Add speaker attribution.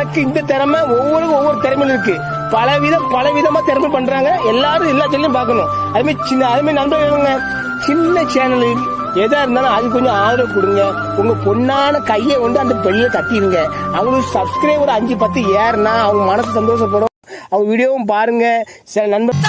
Speaker 1: எனக்கு இந்த திறமை ஒவ்வொரு ஒவ்வொரு திறமையில இருக்கு. பலவிதம் பலவிதமா திறமை பண்றாங்க. எல்லாரும் எல்லா சேனலையும் பார்க்கணும். அதுமாதிரி சின்ன அதுமாதிரி நண்பர்களுங்க சின்ன சேனல் எதா இருந்தாலும் அது கொஞ்சம் ஆதரவு கொடுங்க. உங்க பொண்ணான கையை வந்து அந்த பெண்ணில தட்டிடுங்க. அவங்களுக்கு சப்ஸ்கிரைபர் அஞ்சு பத்து ஏறுனா அவங்க மனசு சந்தோஷப்படும். அவங்க வீடியோவும் பாருங்க. சில நண்பர்